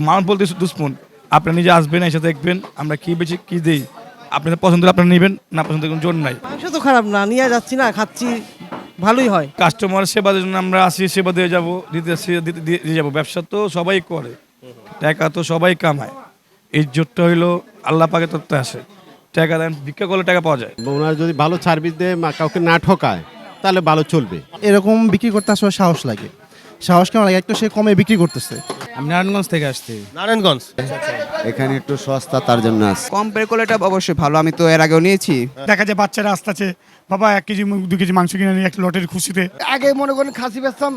মান বলতে দুষ্পন আপনি নিজে আসবেন এসে দেখবেন আমরা কি বেশি কি দিই। আপনাদের পছন্দ হলে আপনারা নেবেন না পছন্দ কোনো জোর নাই। মাংস তো খারাপ না নিয়ে যাচ্ছি না খাচ্ছি ভালোই হয়। কাস্টমার সেবার জন্য আমরা আসি সেবা দিয়ে যাব দিতে আসি- দিতে দিয়ে দিয়ে যাব। ব্যবসা তো সবাই করে টাকা তো সবাই কামায়। ইজ্জতটা হইল আল্লাহ পাকে তত্ত্বে আসে। টাকা দেন ভিক্ষা করলে টাকা পাওয়া যায়। ওনার যদি ভালো সার্ভিস দেয় কাউকে না ঠকায় তাহলে ভালো চলবে। এরকম বিক্রি করতে আসলে সাহস লাগে। সাহস কেমন লাগে? একটা সে কমে বিক্রি করতেছে। আমি নারায়ণগঞ্জ থেকে আসছি। নারায়ণগঞ্জ? এখানে একটু সস্তা তার জন্য আছে। কম্পেয়ার করলে এটা অবশ্যই ভালো আমি তো এর আগেও নিয়েছি। দেখা যায় বাচ্চারা আসতেছে বাবা এক কেজি দু কেজি মাংস কিনে নিয়ে একটা লটের খুশিতে। আগে মনে করেন খাসি বেচতাম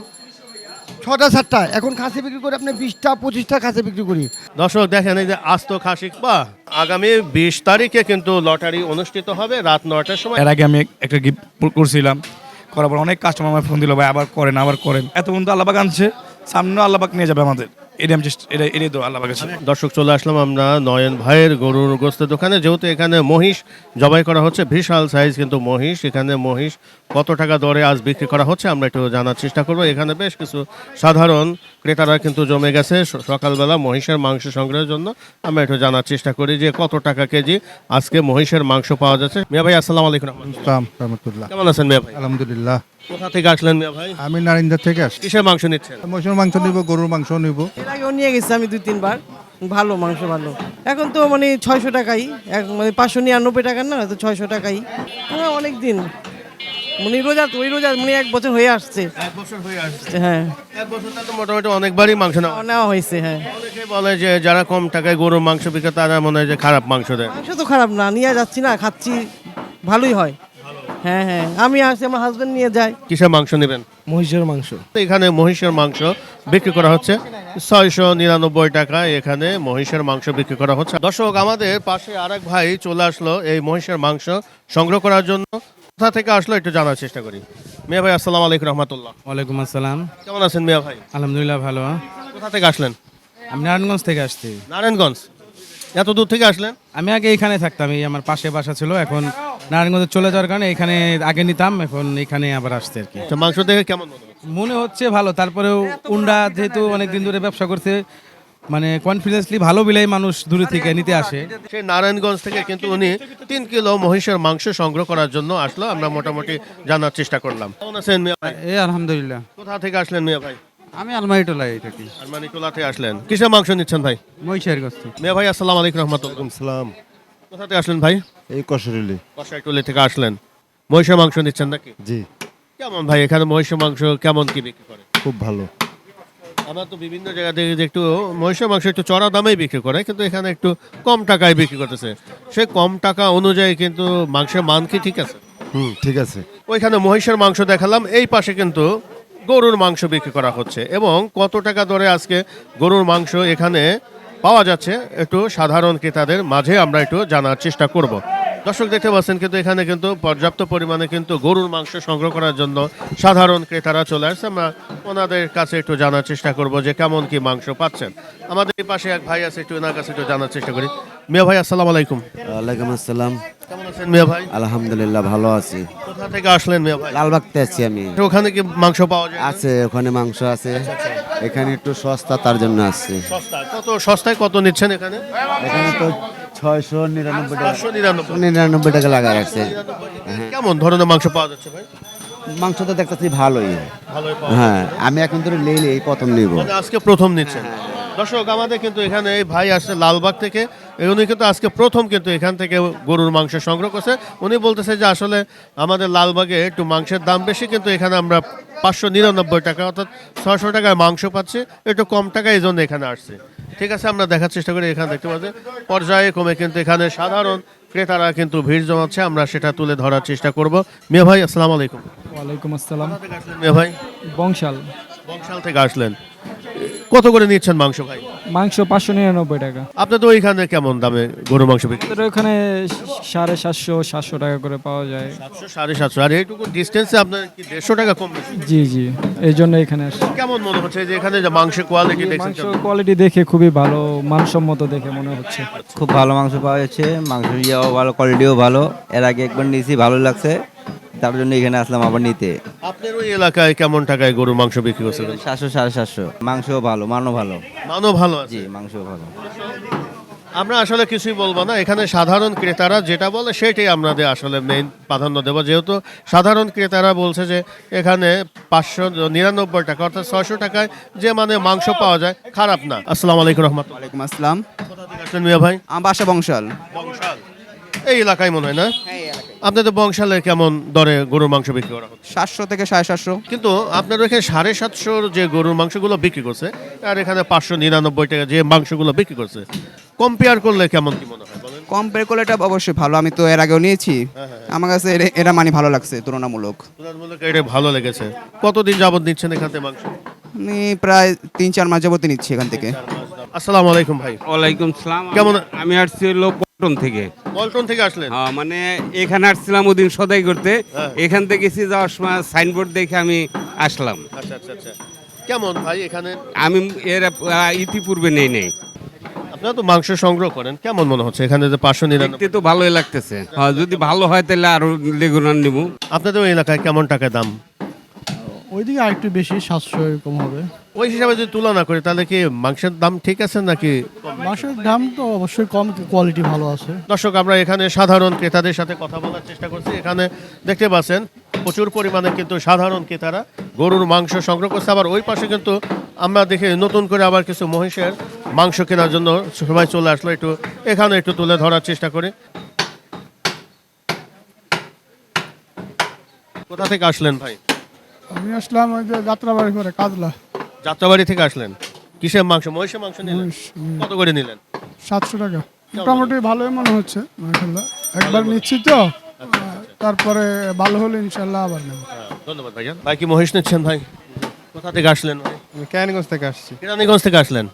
ছটা সাতটা এখন খাসি বিক্রি করে আপনি বিশটা পঁচিশটা খাসি বিক্রি করি। দর্শক দেখেন এই যে আস্ত খাসি বা আগামী বিশ তারিখে কিন্তু লটারি অনুষ্ঠিত হবে রাত নয়টার সময়। এর আগে আমি একটা গিফট করছিলাম পর অনেক কাস্টমার আমার ফোন দিল, ভাই, আবার করেন আবার করেন। এত বন্ধু আল্লাহবাক আনছে সামনে আল্লাহবাক নিয়ে যাবে আমাদের। দর্শক, চলে আসলাম আমরা নয়ন ভাইয়ের গরুর গোস্তের দোকানে। যেহেতু এখানে মহিষ জবাই করা হচ্ছে, বিশাল সাইজ কিন্তু মহিষ। এখানে মহিষ কত টাকা দরে আজ বিক্রি করা হচ্ছে আমরা একটু জানার চেষ্টা করব। এখানে বেশ কিছু সাধারণ ক্রেতারা কিন্তু জমে গেছে সকালবেলা মহিষের মাংস সংগ্রহের জন্য। আমরা একটু জানার চেষ্টা করি যে কত টাকা কেজি আজকে মহিষের মাংস পাওয়া যাচ্ছে। মিয়া ভাই আসসালামু আলাইকুম। রহমতুল্লাহ। কেমন আছেন মিয়া ভাই? আলহামদুলিল্লাহ। কোথা থেকে আসলেন মিয়া ভাই? আমি নারিন্দা থেকে আসছি। কিসের মাংস নিচ্ছেন? মহিষের মাংস নিব গরুর মাংস নিব। এর আগেও নিয়ে গেছি আমি দুই তিনবার। ভালো মাংস ভালো। এখন তো মানে ছয়শো টাকাই। এক মানে পাঁচশো নিরানব্বই টাকার না তো ছয়শো টাকাই। হ্যাঁ অনেক দিন মানে রোজা তো ওই রোজা মানে এক বছর হয়ে আসছে। এক বছর হয়ে আসছে। হ্যাঁ। এক বছর তো মোটামুটি অনেকবারই মাংস নেওয়া নেওয়া হয়েছে হ্যাঁ। অনেকে বলে যে যারা কম টাকায় গরুর মাংস বিক্রে তারা মনে হয় যে খারাপ মাংস দেয়। মাংস তো খারাপ না নিয়ে যাচ্ছি না খাচ্ছি ভালোই হয়। হ্যাঁ হ্যাঁ আমি আসছি আমার হাজবেন্ড নিয়ে যায়। কিসের মাংস নেবেন? মহিষের মাংস। তো এখানে মহিষের মাংস বিক্রি করা হচ্ছে। ছয়শো নিরানব্বই টাকা এখানে মহিষের মাংস বিক্রি করা হচ্ছে। দর্শক আমাদের পাশে আরেক ভাই চলে আসলো এই মহিষের মাংস সংগ্রহ করার জন্য। কোথা থেকে আসলো একটু জানার চেষ্টা করি। মিয়া ভাই আসসালাম আলাইকুম রহমতুল্লাহ। ওয়ালাইকুম আসসালাম। কেমন আছেন মিয়া ভাই? আলহামদুলিল্লাহ ভালো। কোথা থেকে আসলেন? আমি নারায়ণগঞ্জ থেকে আসছি। নারায়ণগঞ্জ। এত দূর থেকে আসলেন? আমি আগে এখানে থাকতাম এই আমার পাশে বাসা ছিল এখন নারায়ণগঞ্জে চলে যাওয়ার কারণে এখানে আগে নিতাম এখন এখানে আবার আসছে আর কি। মাংস দেখে কেমন মনে মনে হচ্ছে ভালো তারপরেও উন্ডা যেহেতু অনেক দিন ধরে ব্যবসা করছে মানে কনফিডেন্সলি ভালো বিলাই মানুষ দূরে থেকে নিতে আসে। সেই নারায়ণগঞ্জ থেকে কিন্তু উনি তিন কিলো মহিষের মাংস সংগ্রহ করার জন্য আসলো। আমরা মোটামুটি জানার চেষ্টা করলাম। কেমন আছেন মিয়া ভাই? এই আলহামদুলিল্লাহ। কোথা থেকে আসলেন মিয়া ভাই? আমি আলমারি টোলাই এটা কি আরমানি টোলা থেকে আসলেন। কিসের মাংস নিচ্ছেন ভাই? মহিষের গোস্ত। মিয়া ভাই আসসালামু আলাইকুম রহমতুল্লাহ। সালাম। কোথা থেকে আসলেন ভাই? এই কসরিলি। কষাইটুলি থেকে আসলেন। মহিষের মাংস নিচ্ছেন নাকি? জি। কেমন ভাই এখানে মহিষের মাংস কেমন কি বিক্রি করে? খুব ভালো। আমরা তো বিভিন্ন জায়গা থেকে যে একটু মহিষের মাংস একটু চড়া দামেই বিক্রি করে কিন্তু এখানে একটু কম টাকায় বিক্রি করতেছে। সে কম টাকা অনুযায়ী কিন্তু মাংসের মান কি ঠিক আছে? হুম ঠিক আছে। ওইখানে মহিষের মাংস দেখালাম এই পাশে কিন্তু গরুর মাংস বিক্রি করা হচ্ছে এবং কত টাকা দরে আজকে গরুর মাংস এখানে পাওয়া যাচ্ছে একটু সাধারণ ক্রেতাদের মাঝে আমরা একটু জানার চেষ্টা করব। দর্শক দেখতে পাচ্ছেন কিন্তু এখানে কিন্তু পর্যাপ্ত পরিমাণে কিন্তু গরুর মাংস সংগ্রহ করার জন্য সাধারণ ক্রেতারা চলে আসছে। আমরা ওনাদের কাছে একটু জানার চেষ্টা করব যে কেমন কি মাংস পাচ্ছেন। আমাদের এই পাশে এক ভাই আছে একটু ওনার কাছে একটু জানার চেষ্টা করি। মিয়া ভাই আসসালামু আলাইকুম। ওয়ালাইকুম আসসালাম। কেমন আছেন মিয়া ভাই? আলহামদুলিল্লাহ ভালো আছি। কোথা থেকে আসলেন মিয়া ভাই? লালবাগতে আছি আমি। ওখানে কি মাংস পাওয়া যায়? আছে ওখানে মাংস আছে। এখানে একটু সস্তা তার জন্য আসছি সস্তা। কত সস্তায় কত নিচ্ছেন এখানে? এখানে তো ছয়শো নিরানব্বই টাকা। নিরানব্বই। নিরানব্বই টাকা লাগা রাখছে। কেমন ধরনের মাংস পাওয়া যাচ্ছে ভাই? মাংস তো দেখতেছি ভালোই। ভালোই হ্যাঁ আমি এখন ধরে লেইলে এই প্রথম নিব। মানে আজকে প্রথম নিচ্ছেন। দর্শক আমাদের কিন্তু এখানে এই ভাই আসছে লালবাগ থেকে। উনি কিন্তু আজকে প্রথম কিন্তু এখান থেকে গরুর মাংস সংগ্রহ করছে। উনি বলতেছে যে আসলে আমাদের লালবাগে একটু মাংসের দাম বেশি কিন্তু এখানে আমরা পাঁচশো নিরানব্বই টাকা অর্থাৎ ছয়শো টাকায় মাংস পাচ্ছি। একটু কম টাকা এই জন্য এখানে আসছে। ঠিক আছে আমরা দেখার চেষ্টা করি এখানে দেখতে পাচ্ছি পর্যায়ে কমে কিন্তু এখানে সাধারণ ক্রেতারা কিন্তু ভিড় জমাচ্ছে আমরা সেটা তুলে ধরার চেষ্টা করব। মিয়া ভাই আসসালামু আলাইকুম। ওয়ালাইকুম আসসালাম। মেয়ে মিয়া ভাই? বংশাল। বংশাল থেকে আসলেন। কত করে নিচ্ছেন মাংস ভাই? মাংস পাঁচশো নিরানব্বই টাকা। আপনার তো ওইখানে কেমন দামে গরু মাংস বিক্রি আমাদের ওখানে সাড়ে সাতশো সাতশো টাকা করে পাওয়া যায়। সাতশো সাড়ে সাতশো। আর এইটুকু ডিস্টেন্সে আপনার কি দেড়শো টাকা কম বেশি? জি জি। এই জন্য এখানে আসি কেমন মনে হচ্ছে যে এখানে যে মাংসের কোয়ালিটি দেখছেন মাংস কোয়ালিটি দেখে খুবই ভালো মানসম্মত দেখে মনে হচ্ছে। খুব ভালো মাংস পাওয়া যাচ্ছে মাংস ইয়েও ভালো কোয়ালিটিও ভালো। এর আগে একবার নিয়েছি ভালো লাগছে। তার জন্য এখানে আসলাম আবার নিতে। আপনার ওই এলাকায় কেমন টাকায় গরুর মাংস বিক্রি করছিলেন সাতশো সাড়ে সাতশো। মাংসও ভালো মানও ভালো। মানও ভালো জি মাংসও ভালো। আমরা আসলে কিছুই বলব না এখানে সাধারণ ক্রেতারা যেটা বলে সেটাই আমাদের আসলে মেইন প্রাধান্য দেবো। যেহেতু সাধারণ ক্রেতারা বলছে যে এখানে পাঁচশো নিরানব্বই টাকা অর্থাৎ ছয়শো টাকায় যে মানে মাংস পাওয়া যায় খারাপ না। আসসালামু আলাইকুম রহমতুল্লাহ। ওয়ালাইকুম আসসালাম। কোথা থেকে আসলেন মিয়া ভাই? আমার বাসা বংশাল। বংশাল। এই এলাকায় মনে হয় না? আপনাদের বংশালে কেমন দরে গরুর মাংস বিক্রি করা হচ্ছে? সাতশো থেকে সাড়ে সাতশো। কিন্তু আপনার এখানে সাড়ে সাতশোর যে গরুর মাংসগুলো বিক্রি করছে আর এখানে পাঁচশো নিরানব্বই টাকা যে মাংসগুলো বিক্রি করছে কম্পেয়ার করলে কেমন কি মনে হয় বলেন? কম্পেয়ার করলে এটা অবশ্যই ভালো। আমি তো এর আগেও নিয়েছি। আমার কাছে এর- এরা মানে ভালো লাগছে তুলনামূলক। তুলনামূলক এটা ভালো লেগেছে। কতদিন যাবত নিচ্ছেন এখান থেকে মাংস? আমি প্রায় তিন চার মাস যাবতে নিচ্ছি এখান থেকে। আসসালামু আলাইকুম ভাই। ওয়ালাইকুম সালাম। কেমন- আমি- আসছি হলো পল্টন থেকে। পল্টন থেকে আসলেন? হ্যাঁ, মানে এখানে আসছিলাম ওদিন সদাই করতে। হ্যাঁ। এখান থেকে গেছি যাওয়ার সময় সাইনবোর্ড দেখে আমি আসলাম। আচ্ছা আচ্ছা আচ্ছা। কেমন ভাই এখানে? আমি এর ইতিপূর্বে নেই নেই। আপনারা তো মাংস সংগ্রহ করেন কেমন মনে হচ্ছে এখানে যে পাঁচশো নিরানব্বই? তো ভালোই লাগতেছে। হ্যাঁ, যদি ভালো হয় তাহলে আরও লেগুনার নিবো। আপনাদের এলাকায় কেমন টাকা দাম? ওইদিকে আরেকটু বেশি সাতশো এরকম হবে। ওই হিসাবে যদি তুলনা করি তাহলে কি মাংসের দাম ঠিক আছে নাকি? মাংসের দাম তো অবশ্যই কম কোয়ালিটি ভালো আছে। দর্শক আমরা এখানে সাধারণ ক্রেতাদের সাথে কথা বলার চেষ্টা করছি। এখানে দেখতে পাচ্ছেন প্রচুর পরিমাণে কিন্তু সাধারণ ক্রেতারা গরুর মাংস সংগ্রহ করছে। আবার ওই পাশে কিন্তু আমরা দেখে নতুন করে আবার কিছু মহিষের মাংস কেনার জন্য সবাই চলে আসলো। একটু এখানে একটু তুলে ধরার চেষ্টা করি। কোথা থেকে আসলেন ভাই? আমি আসলাম ওই যে যাত্রাবাড়ি করে কাজলা। যাত্রাবাড়ি থেকে আসলেন? কিসের মাংস? মহিষের মাংস নিলেন? কত করে নিলেন? সাতশো টাকা। মোটামুটি ভালোই মনে হচ্ছে মাশাল্লাহ একবার নিচ্ছি তো তারপরে ভালো হলে ইনশাল্লাহ আবার নেব। হ্যাঁ, ধন্যবাদ ভাইজান। ভাই কি মহিষ নিচ্ছেন ভাই? কোথা থেকে আসলেন ভাই? আমি কেরানীগঞ্জ থেকে আসছি। কেরানীগঞ্জ থেকে আসলেন।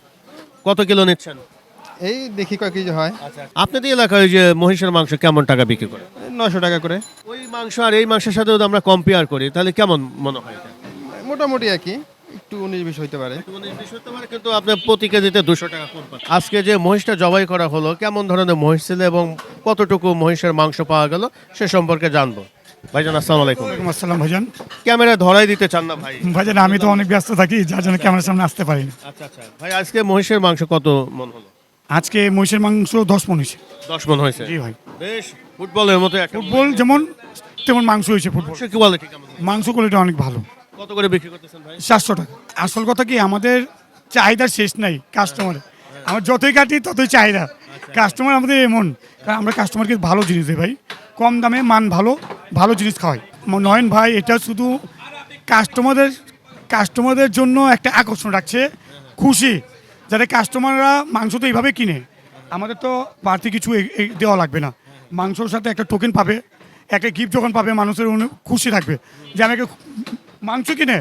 কত কিলো নিচ্ছেন? এই দেখি কয় কেজি হয়। আপনাদের এলাকায় যে মহিষের মাংস কেমন টাকা বিক্রি করে? নশো টাকা করে। ওই মাংস আর এই মাংসের সাথে যদি আমরা কম্পেয়ার করি তাহলে কেমন মনে হয় এটা? মোটামুটি একই একটু উনিশ বিশ হইতে পারে। উনিশ বিশ হতে পারে, কিন্তু আপনার প্রতি কেজিতে দুশো টাকা কম পাচ্ছেন। আজকে যে মহিষটা জবাই করা হলো কেমন ধরনের মহিষ ছিল এবং কতটুকু মহিষের মাংস পাওয়া গেল সে সম্পর্কে জানব। ভাইজান আসসালামু আলাইকুম। ওয়ালাইকুম আসসালাম ভাইজান। ক্যামেরা ধরাই দিতে চান না ভাই। ভাইজান আমি তো অনেক ব্যস্ত থাকি যার জন্য ক্যামেরার সামনে আসতে পারি না আচ্ছা আচ্ছা। ভাই আজকে মহিষের মাংস কত মন হলো? আজকে মহিষের মাংস দশ মন হয়েছে। দশ মন হয়েছে? জি ভাই। বেশ ফুটবলের মতো একটা ফুটবল যেমন তেমন মাংস হয়েছে ফুটবল। মাংস কি বলে মাংস কোয়ালিটি অনেক ভালো। কত করে বিক্রি করতেছেন ভাই? সাতশো টাকা। আসল কথা কি আমাদের চাহিদার শেষ নাই কাস্টমারের আমার যতই কাটি ততই চাহিদা। কাস্টমার আমাদের এমন কারণ আমরা কাস্টমারকে ভালো জিনিস দিই ভাই। কম দামে মান ভালো ভালো জিনিস খাওয়াই। নয়ন ভাই এটা শুধু কাস্টমারদের কাস্টমারদের জন্য একটা আকর্ষণ রাখছে। খুশি। যাতে কাস্টমাররা মাংস তো এইভাবে কিনে। আমাদের তো বাড়তি কিছু দেওয়া লাগবে না। মাংসর সাথে একটা টোকেন পাবে একটা গিফট যখন পাবে মানুষের খুশি থাকবে যে আমি একটা মাংস কিনে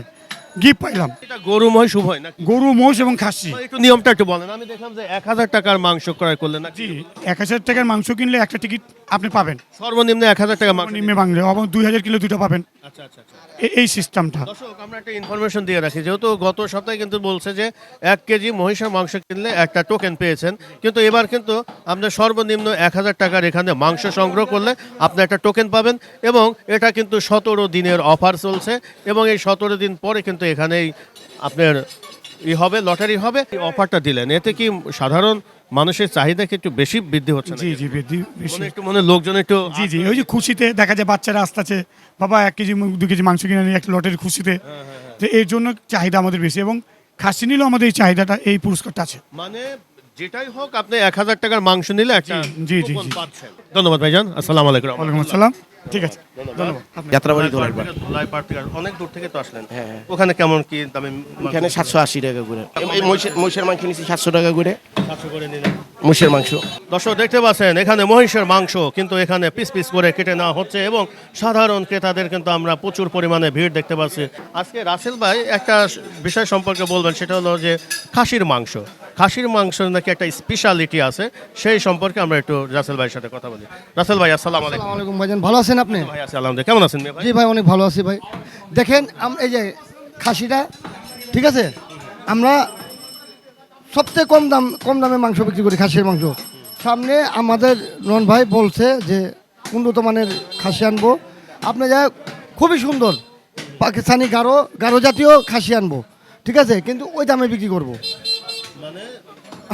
গিফট পাইলাম। গরু মহিষ উভয় নাকি? গরু মোষ এবং খাসি। একটু নিয়মটা একটু বলেন। আমি দেখলাম যে এক হাজার টাকার মাংস ক্রয় করলেন জি এক হাজার টাকার মাংস কিনলে একটা টিকিট আপনি পাবেন। সর্বনিম্ন এক হাজার টাকা মাংস নিম্নে বাংলা এবং দুই হাজার কিলো দুটো পাবেন। আচ্ছা আচ্ছা আচ্ছা। এই সিস্টেমটা দর্শক আমরা একটা ইনফরমেশন দিয়ে রাখি। যেহেতু গত সপ্তাহে কিন্তু বলছে যে এক কেজি মহিষের মাংস কিনলে একটা টোকেন পেয়েছেন। কিন্তু এবার কিন্তু আপনার সর্বনিম্ন এক হাজার টাকার এখানে মাংস সংগ্রহ করলে আপনি একটা টোকেন পাবেন এবং এটা কিন্তু সতেরো দিনের অফার চলছে এবং এই সতেরো দিন পরে কিন্তু এখানেই আপনার ই হবে লটারি হবে। অফারটা দিলেন। এতে কি সাধারণ মানুষের চাহিদা কি একটু বেশি বৃদ্ধি হচ্ছে জি জি বেশি বেশি। একটু মনে লোকজন একটু জি জি ওই যে খুশিতে দেখা যায় বাচ্চারা আসতেছে বাবা এক কেজি দু কেজি মাংস কিনে নিয়ে একটা লটের খুশিতে। তো এর জন্য চাহিদা আমাদের বেশি এবং খাসি নিলেও আমাদের এই চাহিদাটা এই পুরস্কারটা আছে। মানে যেটাই হোক আপনি এক হাজার টাকার মাংস নিলে একটা জি, জি, জি। ধন্যবাদ ভাইজান। আসসালামু আলাইকুম। ওয়ালাইকুম আসসালাম। ঠিক আছে। ধন্যবাদ। যাত্রাবাড়ি ধোলাইপাড় থেকে অনেক দূর থেকে তো আসলেন। হ্যাঁ ওখানে কেমন কি দামে এখানে সাতশো আশি টাকা করে। এই মহিষের মাংস নিয়েছি সাতশো টাকা করে। সাতশো করে নিলেন মহিষের মাংস। দর্শক দেখতে পাচ্ছেন এখানে মহিষের মাংস কিন্তু এখানে পিস পিস করে কেটে নেওয়া হচ্ছে এবং সাধারণ ক্রেতাদের কিন্তু আমরা প্রচুর পরিমাণে ভিড় দেখতে পাচ্ছি। আজকে রাসেল ভাই একটা বিষয় সম্পর্কে বলবেন সেটা হলো যে খাসির মাংস। খাসির মাংস নাকি একটা স্পেশালিটি আছে সেই সম্পর্কে আমরা একটু রাসেল ভাইয়ের সাথে কথা বলি। রাসেল ভাই আসসালাম আলাইকুম। ভাইজান ভালো আছেন আপনি? ভাই আলহামদুলিল্লাহ কেমন আছেন ভাই? জি ভাই অনেক ভালো আছি ভাই। দেখেন আম- এই যে খাসিটা ঠিক আছে? আমরা সবচেয়ে কম দাম কম দামে মাংস বিক্রি করি খাসির মাংস। সামনে আমাদের রন ভাই বলছে যে উন্নত মানের খাসি আনব। আপনি যা খুবই সুন্দর। পাকিস্তানি গারো গারো জাতীয় খাসি আনব। ঠিক আছে? কিন্তু ওই দামে বিক্রি করব।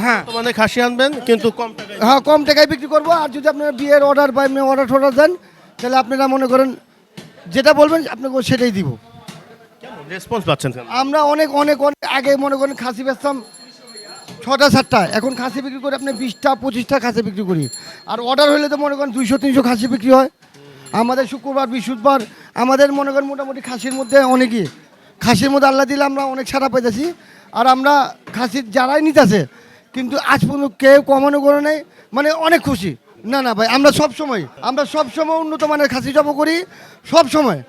হ্যাঁ। মানে খাসি আনবেন কিন্তু কম টাকায় হ্যাঁ কম টাকায় বিক্রি করব। আর যদি আপনারা বিয়ের অর্ডার বা এমনি অর্ডার টর্ডার দেন তাহলে আপনারা মনে করেন যেটা বলবেন আপনাকে সেটাই দিব। রেসপন্স পাচ্ছেন আমরা অনেক অনেক অনেক আগে মনে করেন খাসি বেচতাম ছটা, সাতটা। এখন খাসি বিক্রি করে আপনি বিশটা, পঁচিশটা খাসি বিক্রি করি। আর অর্ডার হলে তো মনে করেন দুইশো, তিনশো খাসি বিক্রি হয়। আমাদের শুক্রবার, বৃহস্পতিবার, আমাদের মনে করেন মোটামুটি খাসির মধ্যে অনেকই। খাসির মধ্যে আল্লাহ দিলে আমরা অনেক সারা পাইতেছি আর আমরা খাসির যারাই নিতেছে, কিন্তু আজ পর্যন্ত কেউ কমানো করে নেই মানে অনেক খুশি। না না ভাই, আমরা সব সময় আমরা সব সময় উন্নত মানের খাসি জব করি সব সময়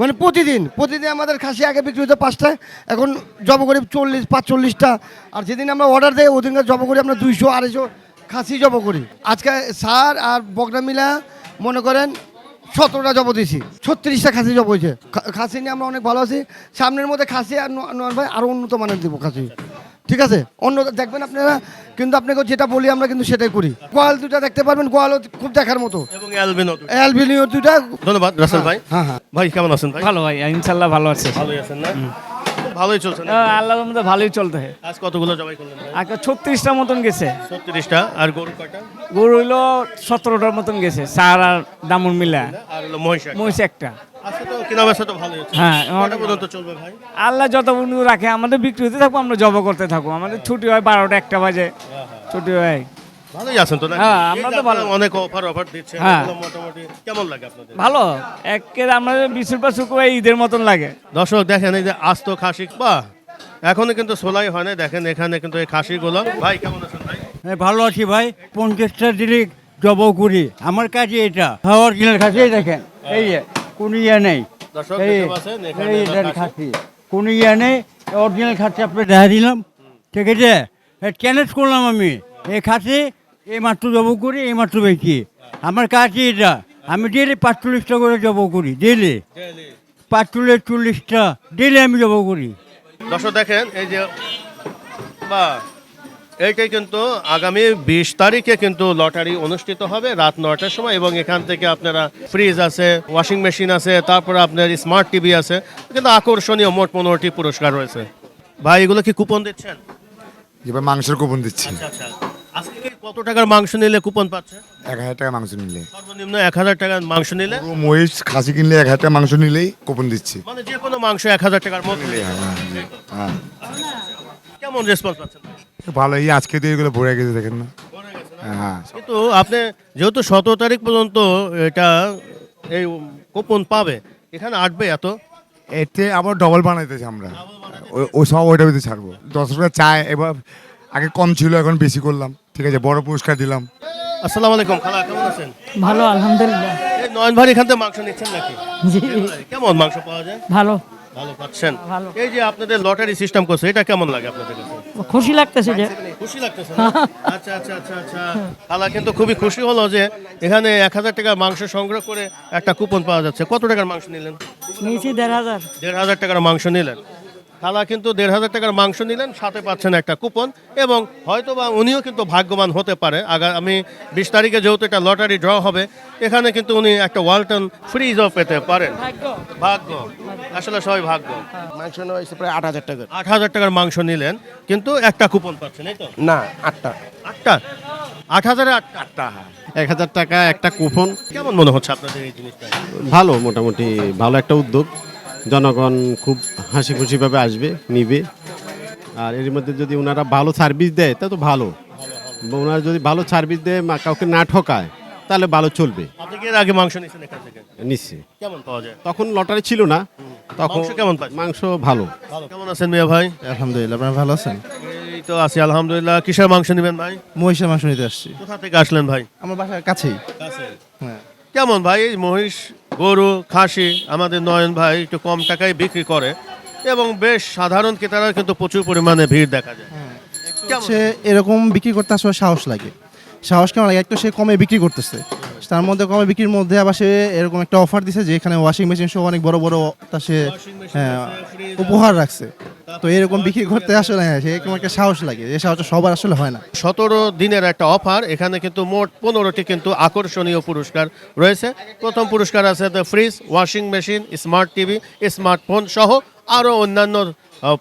মানে প্রতিদিন প্রতিদিন আমাদের খাসি আগে বিক্রি হতো পাঁচটায় এখন জব করি চল্লিশ, পাঁচচল্লিশটা। আর যেদিন আমরা অর্ডার দেয় ওদিনকার জব করি আমরা দুইশো, আড়াইশো খাসি জব করি। আজকে সার আর বগনা মিলা মনে করেন সতেরোটা জব দিয়েছি, ছত্রিশটা খাসি জব হয়েছে। খাসি নিয়ে আমরা অনেক ভালো আছি। সামনের মধ্যে খাসি আর ভাই আরও উন্নত মানের দেবো খাসি। ঠিক আছে? অন্য দেখবেন আপনারা কিন্তু আপনাকে যেটা বলি আমরা কিন্তু সেটাই করি। গোয়াল দুটা দেখতে পারবেন গোয়াল খুব দেখার মতো। এবং অ্যালবিনো দুটা ধন্যবাদ রাসেল ভাই। হ্যাঁ হ্যাঁ। ভাই কেমন আছেন ভাই? ভালো ভাই ইনশাল্লাহ ভালো আছে। ভালোই আছেন না? ভালোই চলছে না আল্লাহর মধ্যে ভালোই চলতে। হয় আজ কতগুলো জবাই করলেন? আজকে ছত্রিশটা মতন গেছে। ছত্রিশটা আর গরু কয়টা? গরু হইল সতেরোটার মতন গেছে সার আর দামুর মিলা। আর হলো মহিষ একটা। মহিষ একটা। আজকে তো কেনা বেচা তো ভালোই হচ্ছে। হ্যাঁ, কটা পর্যন্ত চলবে ভাই? আল্লাহ যত বন্ধু রাখে আমাদের বিক্রি হতে থাকব আমরা জব করতে থাকব আমাদের ছুটি হয় বারোটা একটা বাজে। ছুটি হয়। ভালোই আছেন তো হ্যাঁ, আমরা তো ভালো। অনেক অফার অফার দিচ্ছে হ্যাঁ। মোটামুটি কেমন লাগে আপনাদের? ভালো। একের আমাদের পর শুক্রবার ঈদের মতন লাগে। দর্শক দেখেন এই যে আস্ত খাসি বাহ! এখনও কিন্তু সোলাই হয় না দেখেন এখানে কিন্তু এই খাসিগুলো। ভাই কেমন আছেন ভাই? ভালো আছি ভাই। পঞ্চাশটা দিলে জব করি। আমার কাছে এটা। অরিজিনাল খাসি দেখেন। এই যে কোনো ইয়ে নেই। দর্শক এই দেখতে পাচ্ছেন এখানে এই হলো দেন খাসি। খাসি। কোনো ইয়ে নেই। অরিজিনাল খাসি আপনি দেখা দিলাম। ঠিক আছে? চ্যালেঞ্জ করলাম আমি। এই খাসি এই মাত্র জব করি এই মাত্র বেশি আমার কাছে এটা আমি ডেলি পাঁচচল্লিশটা করে জব করি ডেলি পাঁচচল্লিশ চল্লিশটা ডেলি আমি জব করি। দর্শক দেখেন এই যে বা এইটাই কিন্তু আগামী বিশ তারিখে কিন্তু লটারি অনুষ্ঠিত হবে রাত নটার সময় এবং এখান থেকে আপনারা ফ্রিজ আছে ওয়াশিং মেশিন আছে তারপরে আপনার স্মার্ট টিভি আছে কিন্তু আকর্ষণীয় মোট পনেরোটি পুরস্কার রয়েছে। ভাই এগুলো কি কুপন দিচ্ছেন? এবার মাংসের কুপন দিচ্ছি। আচ্ছা আজকে কি কত টাকার মাংস নিলে কুপন পাচ্ছে? এক হাজার টাকা মাংস নিলে। সর্বনিম্ন এক হাজার টাকার মাংস নিলে? পুরো মহিষ খাসি কিনলে এক হাজার টাকা মাংস নিলেই কুপন দিচ্ছি। মানে যে কোনো মাংস এক হাজার টাকার মধ্যে হ্যাঁ কেমন রেসপন্স পাচ্ছেন? ভালো এই আজকে দিয়ে এগুলো ভরে গেছে দেখেন না। হ্যাঁ কিন্তু আপনি যেহেতু সতেরো তারিখ পর্যন্ত এটা এই কুপন পাবে এখানে আটবে এত? এতে আবার ডবল বানাইতেছি আমরা। ওই- সব ওইটা ভিতরে ছাড়বো। দশ টাকা চায় এবার আগে কম ছিল এখন বেশি করলাম। ঠিক আছে বড় পুরস্কার দিলাম। আসসালামু আলাইকুম খালা কেমন আছেন? ভালো আলহামদুলিল্লাহ। এই নয়ন ভাই এখান থেকে মাংস নিচ্ছেন নাকি? জি। কেমন মাংস পাওয়া যায়? ভালো। ভালো পাচ্ছেন। ভালো। এই যে আপনাদের লটারি সিস্টেম করছে এটা কেমন লাগে আপনাদের কাছে? খুশি লাগতেছে যে খুশি লাগতেছে না? আচ্ছা আচ্ছা আচ্ছা আচ্ছা। খালা কিন্তু খুবই খুশি হলো যে এখানে এক হাজার টাকার মাংস সংগ্রহ করে একটা কুপন পাওয়া যাচ্ছে। কত টাকার মাংস নিলেন? নিয়েছি দেড় হাজার। দেড় হাজার টাকার মাংস নিলেন। খালা কিন্তু দেড় হাজার টাকার মাংস নিলেন সাথে পাচ্ছেন একটা কুপন এবং হয়তো বা উনিও কিন্তু ভাগ্যবান হতে পারে। আগামী বিশ তারিখে যেহেতু একটা লটারি ড্র হবে এখানে কিন্তু উনি একটা ওয়ালটন ফ্রিজও পেতে পারেন। ভাগ্য। আসলে সবাই ভাগ্য। মাংস নেওয়া হয়েছে প্রায় আট হাজার টাকা। আট হাজার টাকার মাংস নিলেন কিন্তু একটা কুপন পাচ্ছেন এই তো? না আটটা। আটটা? আট হাজারে আটটা আটটা। এক হাজার টাকা একটা কুপন। কেমন মনে হচ্ছে আপনাদের এই জিনিসটা? ভালো মোটামুটি ভালো একটা উদ্যোগ। জনগণ খুব হাসি খুশিভাবে আসবে নিবে। আর এর মধ্যে যদি ওনারা ভালো সার্ভিস দেয় তা তো ভালো। ওনারা যদি ভালো সার্ভিস দেয় মা কাউকে না ঠকায় তাহলে ভালো চলবে। আগে মাংস নিচ্ছেন নিশ্চয়ই। কেমন পাওয়া যায়? তখন লটারি ছিল না। তখন মাংস কেমন মাংস ভালো। কেমন আছেন মিয়া ভাই? আলহামদুলিল্লাহ আপনারা ভালো আছেন? এই তো আছি আলহামদুলিল্লাহ। কিসের মাংস নেবেন ভাই? মহিষের মাংস নিতে আসছি। কোথা থেকে আসলেন ভাই? আমার বাসার কাছেই। হ্যাঁ। কেমন ভাই এই মহিষ? গরু খাসি আমাদের নয়ন ভাই একটু কম টাকায় বিক্রি করে এবং বেশ সাধারণ ক্রেতারা কিন্তু প্রচুর পরিমাণে ভিড় দেখা যায়। হচ্ছে এরকম বিক্রি করতে আসলে সাহস লাগে। সাহস কেমন লাগে? একটা সে কমে বিক্রি করতেছে। তার মধ্যে কমে বিক্রির মধ্যে আবার সে এরকম একটা অফার দিছে যে এখানে ওয়াশিং মেশিন সহ অনেক বড় বড় তা সে হ্যাঁ, উপহার রাখছে। তো এরকম বিক্রি করতে আসলে হ্যাঁ সে এরকম একটা সাহস লাগে। যে সাহসটা সবার আসলে হয় না। সতেরো দিনের একটা অফার এখানে কিন্তু মোট পনেরোটি কিন্তু আকর্ষণীয় পুরস্কার রয়েছে। প্রথম পুরস্কার আছে fridge washing machine smart TV smartphone সহ আরও অন্যান্য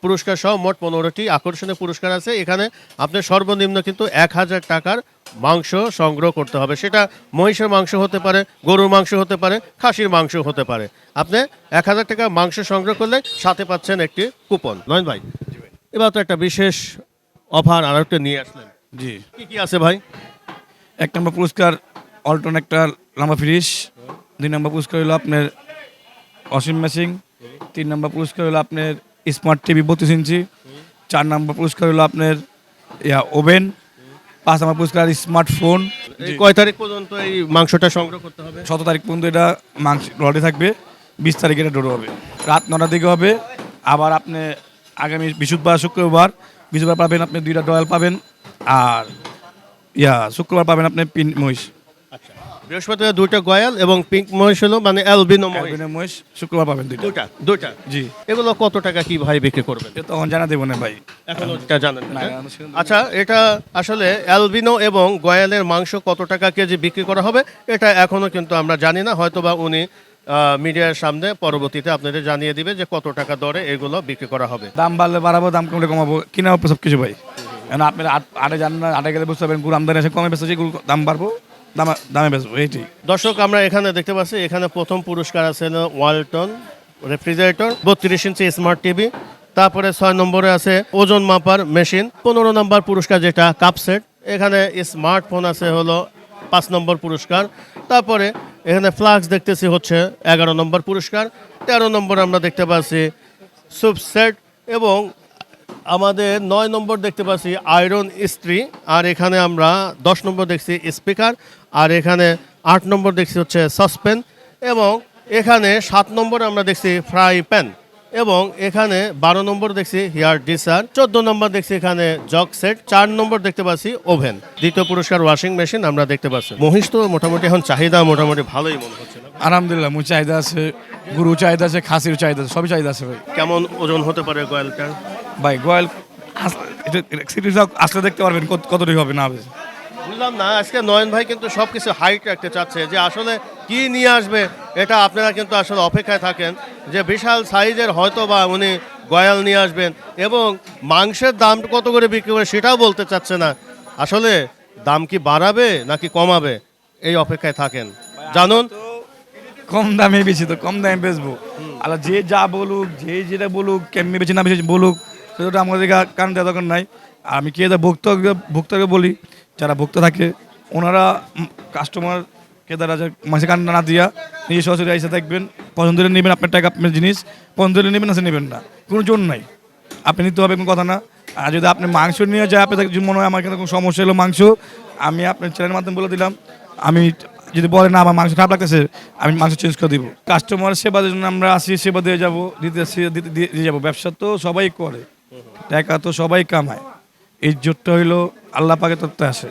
পুরস্কার সহ মোট পনেরোটি আকর্ষণীয় পুরস্কার আছে। এখানে আপনার সর্বনিম্ন কিন্তু এক হাজার টাকার মাংস সংগ্রহ করতে হবে। সেটা মহিষের মাংস হতে পারে গরুর মাংস হতে পারে খাসির মাংস হতে পারে। আপনি এক হাজার টাকা মাংস সংগ্রহ করলে সাথে পাচ্ছেন একটি কুপন। নয় ভাই এবার তো একটা বিশেষ অফার আর একটা নিয়ে আসলেন। জি। কি কি আছে ভাই? এক নম্বর পুরস্কার অল্টন একটা লম্বা ফ্রিজ দুই নম্বর পুরস্কার হলো আপনার ওয়াশিং মেশিন তিন নম্বর পুরস্কার হলো আপনার স্মার্ট টিভি বত্রিশ ইঞ্চি চার নম্বর পুরস্কার হলো আপনার ইয়া ওভেন পাঁচ নম্বর পুরস্কার স্মার্টফোন। কয় তারিখ পর্যন্ত এই মাংসটা সংগ্রহ করতে হবে? সতেরো তারিখ পর্যন্ত এটা মাংস লটে থাকবে বিশ তারিখে এটা ডোর হবে। রাত নটার দিকে হবে আবার আপনি আগামী বৃহস্পতিবার শুক্রবার বৃহস্পতিবার পাবেন আপনি দুইটা ডয়াল পাবেন আর ইয়া শুক্রবার পাবেন আপনি পিন মহিষ। বৃহস্পতিবার দুইটা গয়াল এবং পিঙ্ক মহিষ হলো মানে অ্যালবিনো অ্যালবিনো মহিষ শুক্রবার পাবেন দুইটা। দুইটা দুইটা? জি। এগুলো কত টাকা কি ভাই বিক্রি করবেন? এটা তখন জানা দেবো না ভাই। এখনও এটা জানেন না হ্যাঁ? আচ্ছা এটা আসলে অ্যালবিনো এবং গয়ালের মাংস কত টাকা কেজি বিক্রি করা হবে এটা এখনও কিন্তু আমরা জানি না। হয়তোবা উনি মিডিয়ার সামনে পরবর্তীতে আপনাদের জানিয়ে দিবে যে কত টাকা দরে এগুলো বিক্রি করা হবে। দাম বাড়লে বাড়াবো দাম কমলে কমাবো। কিনা সব কিছু ভাই। এখন আপনার আট জান না আটে গেলে বুঝতে পারবেন গুড় আমদানি এসে কমে বেসেছে গুড় দাম বাড়বো। দাম দর্শক, আমরা এখানে দেখতে পাচ্ছি, এখানে প্রথম পুরস্কার আছে ওয়ালটন রেফ্রিজারেটর, বত্রিশ ইঞ্চি স্মার্ট টিভি। তারপরে ছয় নম্বরে আছে ওজন মাপার মেশিন, পনেরো নম্বর পুরস্কার যেটা, কাপ সেট। এখানে স্মার্টফোন আছে হলো পাঁচ নম্বর পুরস্কার। তারপরে এখানে ফ্লাক্স দেখতেছি হচ্ছে এগারো নম্বর পুরস্কার। তেরো নম্বর আমরা দেখতে পাচ্ছি সুপ সেট এবং আমাদের নয় নম্বর দেখতে পাচ্ছি আয়রন ইস্ত্রি। আর এখানে আমরা দশ নম্বর দেখছি স্পিকার। আর এখানে আট নম্বর দেখছি হচ্ছে সসপেন এবং এখানে সাত নম্বর আমরা দেখছি ফ্রাই প্যান এবং এখানে বারো নম্বর দেখছি হেয়ার ডিসার চোদ্দ নম্বর দেখছি এখানে জগ সেট চার নম্বর দেখতে পাচ্ছি ওভেন দ্বিতীয় পুরস্কার ওয়াশিং মেশিন আমরা দেখতে পাচ্ছি। মহিষ তো মোটামুটি এখন চাহিদা মোটামুটি ভালোই মনে হচ্ছে? আলহামদুলিল্লাহ মুই চাহিদা আছে গুরু চাহিদা আছে খাসির চাহিদা আছে সবই চাহিদা আছে ভাই। কেমন ওজন হতে পারে গয়ালটার ভাই গোয়াল আস- আসলে দেখতে পারবেন কত কতটুকু হবে না হবে। বুঝলাম না আজকে নয়ন ভাই কিন্তু সব কিছু হাইট রাখতে চাচ্ছে। যে আসলে কি নিয়ে আসবে এটা আপনারা কিন্তু আসলে অপেক্ষায় থাকেন। যে বিশাল সাইজের হয়তো বা উনি গয়াল নিয়ে আসবেন এবং মাংসের দাম কত করে বিক্রি করে সেটাও বলতে চাচ্ছে না। আসলে দাম কি বাড়াবে নাকি কমাবে এই অপেক্ষায় থাকেন। জানুন। কম দামে বেশি তো কম দামে বেচবো। আর যে যা বলুক যে যেটা বলুক কেমনি বেশি না বেশি বলুক সেটা আমাদের কান দেওয়া দরকার নাই। আমি কি কে ভক্ত ভক্তকে বলি? যারা ভক্ত থাকে, ওনারা কাস্টমার কেদারা মাসে কান না দিয়া নিজে সরাসরি এসে দেখবেন, পছন্দ হলে নেবেন আপনার টাকা, আপনার জিনিস, পছন্দ হলে নেবেন সে নেবেন না। কোনো জোর নাই। আপনি নিতে হবে, কোনো কথা না। আর যদি আপনি মাংস নিয়ে যায় যদি মনে হয় আমার কিন্তু কোনো সমস্যা হলো মাংস, আমি আপনার চ্যানেলের মাধ্যমে বলে দিলাম, আমি যদি বলে না আমার মাংস খারাপ লাগতেছে, আমি মাংস চেঞ্জ করে দিব। কাস্টমার সেবার জন্য আমরা আসি, সেবা দিয়ে যাব, দিতে দিয়ে যাব। ব্যবসা তো সবাই করে। টাকা তো সবাই কামায়। ইজ্জতটা হইল আল্লাহ পাকের তত্ত্বে আসে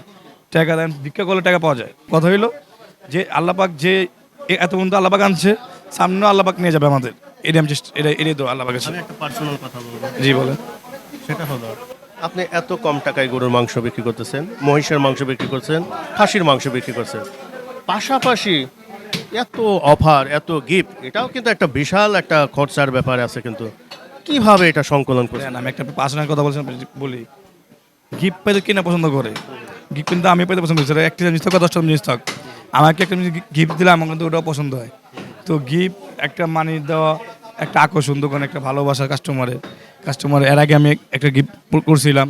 টাকা দেন ভিক্ষা করলে টাকা পাওয়া যায়। কথা হইল যে আল্লাহ পাক যে এ- এত বন্ধু আল্লাহ পাক আনছে সামনেও আল্লাহ পাক নিয়ে যাবে আমাদের। এটা আমি চেষ্টা এটা এটাই তো আল্লাহ পাকের আমি একটা পার্সোনাল কথা বলব। জি বলেন। সেটা হলো আপনি এত কম টাকায় গরুর মাংস বিক্রি করতেছেন মহিষের মাংস বিক্রি করছেন খাসির মাংস বিক্রি করছেন। পাশাপাশি এত অফার এত গিফট এটাও কিন্তু একটা বিশাল একটা খরচার ব্যাপার আছে কিন্তু। কীভাবে এটা সংকলন করছেন? আমি একটা পার্সোনাল কথা বলছিলাম বলি। গিফট পেতে কিনা পছন্দ করে? গিফট কিন্তু আমি পেতে পছন্দ করি। সেটা একটা জিনিস থাক দশটা জিনিস থাক। আমাকে একটা জিনিস গিফট দিলে আমার কিন্তু ওটাও পছন্দ হয়। তো গিফট একটা মানি দেওয়া একটা আকর্ষণ দোকান একটা ভালোবাসা কাস্টমারের কাস্টমার এর আগে আমি একটা গিফট করছিলাম।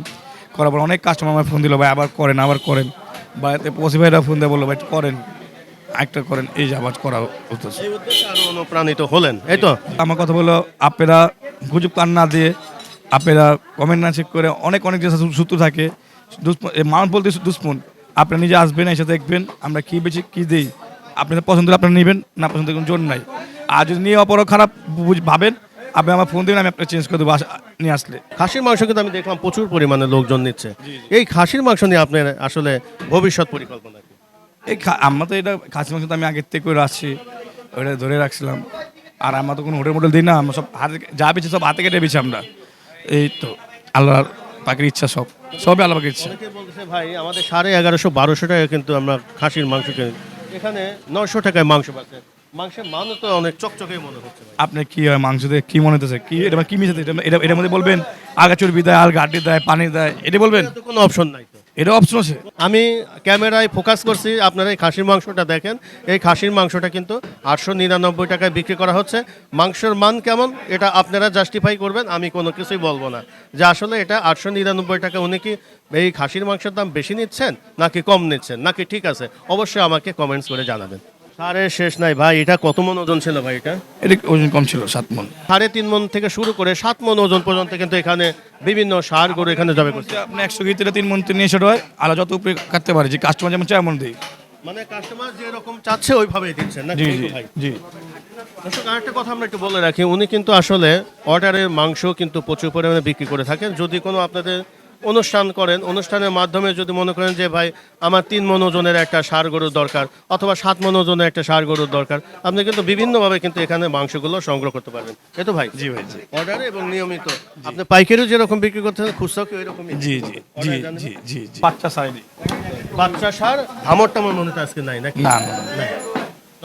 করার পর অনেক কাস্টমার আমার ফোন দিল ভাই আবার করেন আবার করেন। বা এতে পসি ভাইরা ফোন দিয়ে বলল ভাই করেন একটা করেন। এই যে আবার করা আরও অনুপ্রাণিত হলেন। এই তো। আমার কথা বলল আপনারা গুজব কান না দিয়ে আপনারা কমেন্ট না চেক করে অনেক অনেক যে সূত্র থাকে। মানুষ বলতে দুশ্মন আপনি নিজে আসবেন এসে দেখবেন আমরা কী বেশি কী দিই। আপনাদের পছন্দ হলে আপনারা নেবেন না পছন্দ কোনো জোর নাই। আর যদি নিয়ে অপর খারাপ ভাবেন আপনি আমার ফোন দিবেন আমি আপনাকে চেঞ্জ করে দেবো নিয়ে আসলে। খাসির মাংস কিন্তু আমি দেখলাম প্রচুর পরিমাণে লোকজন নিচ্ছে। এই খাসির মাংস নিয়ে আপনার আসলে ভবিষ্যৎ পরিকল্পনা এই আমরা তো এটা খাসি মাংস তো আমি আগের থেকে করে আসছি ওটা ধরে রাখছিলাম। আর আমরা তো কোনো হোটেল মোটেল দিই না আমরা সব হাতে যা বেছি সব হাতে কেটে বেছি আমরা। এই তো আল্লাহর পাখির ইচ্ছা সব সবই আল্লাহ পাখির ইচ্ছা। অনেকে বলতেছে ভাই আমাদের সাড়ে এগারোশো বারোশো টাকা কিন্তু আমরা খাসির মাংস কিনি। এখানে নশো টাকায় মাংস পাচ্ছে। মাংসের মানও তো অনেক চকচকে মনে হচ্ছে ভাই। আপনি কি হয় মাংস দিয়ে কি মনে হচ্ছে কি এটা কি মিশাতে এটা এটা এটার মধ্যে বলবেন? আগা চর্বি দেয় আর গাড্ডি দেয় পানি দেয় এটা বলবেন? তো কোনো অপশন নাই। তো এটা অপশন আছে আমি ক্যামেরায় ফোকাস করছি, আপনারা এই খাসির মাংসটা দেখেন। এই খাসির মাংসটা কিন্তু আটশো নিরানব্বই টাকায় বিক্রি করা হচ্ছে। মাংসের মান কেমন? এটা আপনারা জাস্টিফাই করবেন, আমি কোনো কিছুই বলব না। যে আসলে এটা আটশো নিরানব্বই টাকা, উনি কি এই খাসির মাংসের দাম বেশি নিচ্ছেন নাকি কম নিচ্ছেন? নাকি ঠিক আছে? অবশ্যই আমাকে কমেন্টস করে জানাবেন। সারে শেষ নাই। ভাই এটা কত মন ওজন ছিল ভাই এটা? এটা ওজন কম ছিল সাত মন। সাড়ে তিন মন থেকে শুরু করে সাত মন ওজন পর্যন্ত কিন্তু এখানে বিভিন্ন সার গরু এখানে জবে করছে। আপনি একশো কেজি তেলে তিন মন তিন এসে হয় আর যত উপরে কাটতে পারে যে কাস্টমার যেমন চায় এমন দিই। মানে কাস্টমার যেরকম চাচ্ছে ওইভাবেই দিচ্ছেন না জি জি ভাই। জি। দর্শক আরেকটা কথা আমরা একটু বলে রাখি উনি কিন্তু আসলে অর্ডারের মাংস কিন্তু প্রচুর পরিমাণে বিক্রি করে থাকেন। যদি কোনো আপনাদের অনুষ্ঠান করেন। অনুষ্ঠানের মাধ্যমে যদি মনে করেন যে ভাই আমার তিন মন ওজনের একটা সার গরুর দরকার অথবা সাত মন ওজনের একটা সার গরুর দরকার। আপনি কিন্তু বিভিন্নভাবে কিন্তু এখানে মাংসগুলো সংগ্রহ করতে পারবেন। এ তো ভাই? জি ভাই জি। অর্ডারে এবং নিয়মিত। আপনি পাইকারিও যেরকম বিক্রি করতেন খুচরাও কি ওইরকমই জি জি জি জি জি বাচ্চা সাইডে বাচ্চা সার? ধামরটা আমার মনে হয় আজকে নাই নাকি? না না।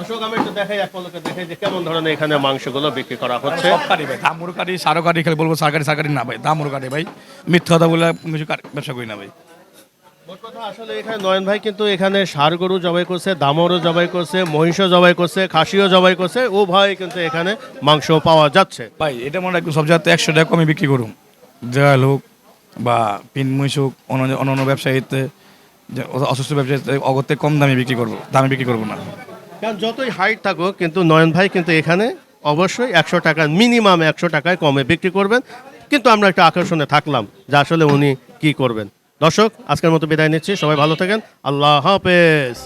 দর্শক আমি একটু দেখাই এক পলকে দেখাই যে কেমন ধরনের এখানে মাংসগুলো বিক্রি করা হচ্ছে। ভাই দামুরো সারো খালি বলব সারকারি সারকারি না ভাই দামুরো ভাই। মিথ্যা কথা বলে কিছু ব্যবসা করি না ভাই। আসলে এখানে নয়ন ভাই কিন্তু এখানে ষাড় গরু জবাই করছে দামরও জবাই করছে মহিষও জবাই করছে খাসিও জবাই করছে ও ভাই কিন্তু এখানে মাংস পাওয়া যাচ্ছে। ভাই এটা মনে রাখব সব জায়গাতে একশো টাকা কমে বিক্রি করুন জয়াল হোক বা পিন মহিষ হোক অন্য অন্য ব্যবসায়ীতে অসুস্থ ব্যবসায়ীতে অগত্যে কম দামে বিক্রি করব দামে বিক্রি করব না। কারণ যতই হাইট থাকুক, কিন্তু নয়ন ভাই কিন্তু এখানে অবশ্যই একশো টাকা মিনিমাম একশো টাকায় কমে বিক্রি করবেন। কিন্তু আমরা একটা আকর্ষণে থাকলাম যে আসলে উনি কি করবেন। দর্শক, আজকের মতো বিদায় নিচ্ছি। সবাই ভালো থাকেন। আল্লাহ হাফেজ।